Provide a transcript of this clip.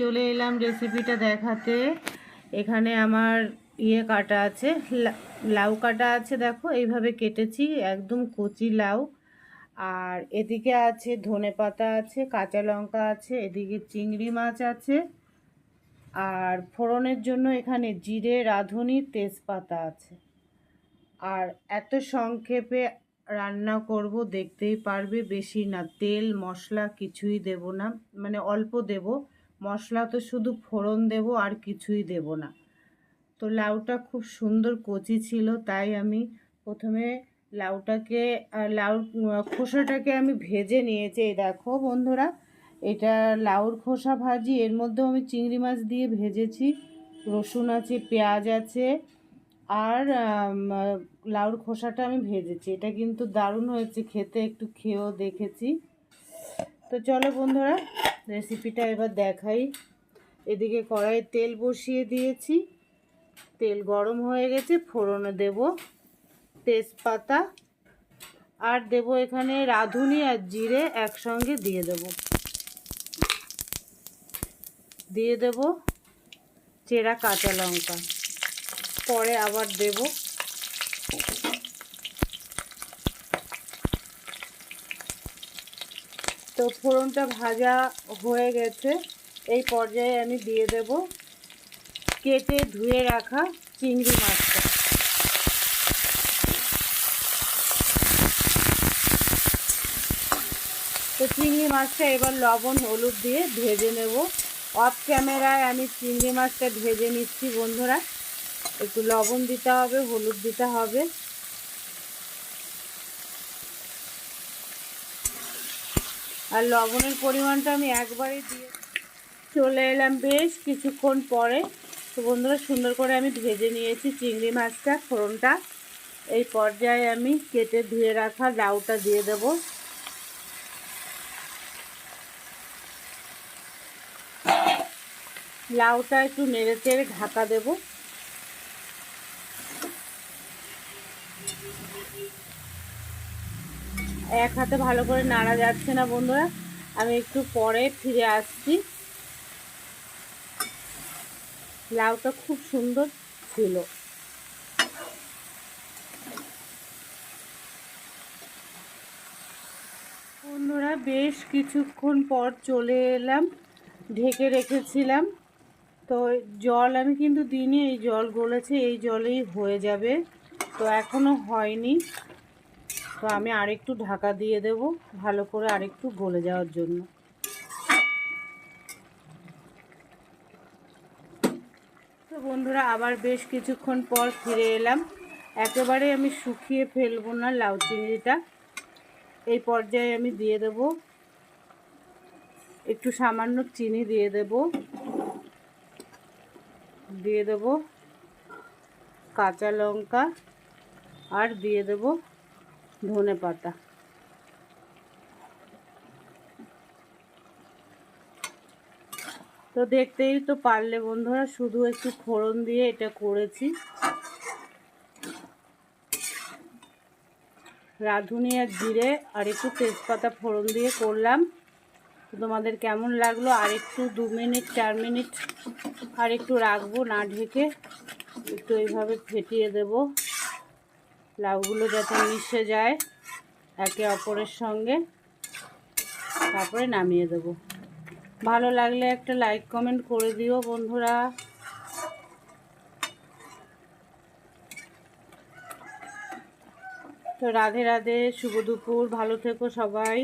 চলে এলাম রেসিপিটা দেখাতে। এখানে আমার ইয়ে কাটা আছে লাউ কাটা আছে দেখো, এইভাবে কেটেছি, একদম কচি লাউ। আর এদিকে আছে ধনে পাতা আছে, কাঁচা লঙ্কা আছে, এদিকে চিংড়ি মাছ আছে। আর ফোড়নের জন্য এখানে জিরে, রাঁধুনি, তেজপাতা আছে। আর এত সংক্ষেপে রান্না করব, দেখতেই পারবে, বেশি না, তেল, মশলা কিছুই দেব না মানে অল্প দেব। মশলা তো শুধু ফোড়ন দেব আর কিছুই দেব না। তো লাউটা খুব সুন্দর কচি ছিল, তাই আমি প্রথমে লাউটাকে লাউর খোসাটাকে আমি ভেজে নিয়েছি। এই দেখো বন্ধুরা, এটা লাউর খোসা ভাজি, এর মধ্যেও আমি চিংড়ি মাছ দিয়ে ভেজেছি, রসুন আছে, পেঁয়াজ আছে, আর লাউর খোসাটা আমি ভেজেছি। এটা কিন্তু দারুণ হয়েছে, খেতে একটু খেয়েও দেখেছি। তো চলো বন্ধুরা রেসিপিটা এবার দেখাই। এদিকে কড়াইয়ে তেল বসিয়ে দিয়েছি। তেল গরম হয়ে গেছে, ফোড়নে দেব তেজপাতা আর দেব এখানে রাঁধুনি আর জিরে একসঙ্গে দিয়ে দেব। দিয়ে দেব চেরা কাঁচা লঙ্কা। পরে আবার দেব তো ফোড়নটা ভাজা হয়ে গেছে। এই পর্যায়ে আমি দিয়ে দেব কেটে ধুয়ে রাখা চিংড়ি মাছটা। তো চিংড়ি মাছটা এবার লবণ, হলুদ দিয়ে ভেজে নেব। অফ ক্যামেরায় আমি চিংড়ি মাছটা ভেজে নিচ্ছি বন্ধুরা। একটু লবণ দিতে হবে, হলুদ দিতে হবে। আর লবণের পরিমাণটা আমি একবারই দিয়ে চলে এলাম বেশ কিছুক্ষণ পরে। তো বন্ধুরা, সুন্দর করে আমি ভেজে নিয়েছি চিংড়ি মাছটা, ফোড়নটা। এই পর্যায়ে আমি কেটে ধুয়ে রাখা লাউটা দিয়ে দেব। লাউটা একটু নেড়ে চেড়ে ঢাকা দেব। এক হাতে ভালো করে নাড়া যাচ্ছে না বন্ধুরা। আমি একটু পরে ফিরে আসছি। লাউটা খুব সুন্দর ছিল। বন্ধুরা, বেশ কিছুক্ষণ পর চলে এলাম, ঢেকে রেখেছিলাম। তো জল আমি কিন্তু দিনে এই জল গলেছে, এই জলেই হয়ে যাবে। তো এখনও হয়নি। তো আমি আরেকটু ঢাকা দিয়ে দেব, ভালো করে আরেকটু গলে যাওয়ার জন্য। তো বন্ধুরা, আবার বেশ কিছুক্ষণ পর ফিরে এলাম। একেবারে আমি শুকিয়ে ফেলব না লাউ চিংড়িটা। এই পর্যায়ে আমি দিয়ে দেব, একটু সামান্য চিনি দিয়ে দেব। দিয়ে দেব কাঁচা লঙ্কা আর দিয়ে দেব ধনে পাতা। তো দেখতেই তো পারলে বন্ধুরা, শুধু একটু ফোড়ন দিয়ে এটা করেছি। রাঁধুনি আর জিরে আর একটু তেজপাতা ফোড়ন দিয়ে করলাম। তোমাদের কেমন লাগল? আর একটু দু মিনিট, চার মিনিট আর একটু রাখব না ঢেকে। একটু এইভাবে ফেটিয়ে দেব। লাউগুলো যাতে মিশে যায় একে অপরের সঙ্গে, তারপরে নামিয়ে দেব। ভালো লাগলে একটা লাইক কমেন্ট করে দিও বন্ধুরা। তো রাধে রাধে, শুভ দুপুর, ভালো থেকো সবাই।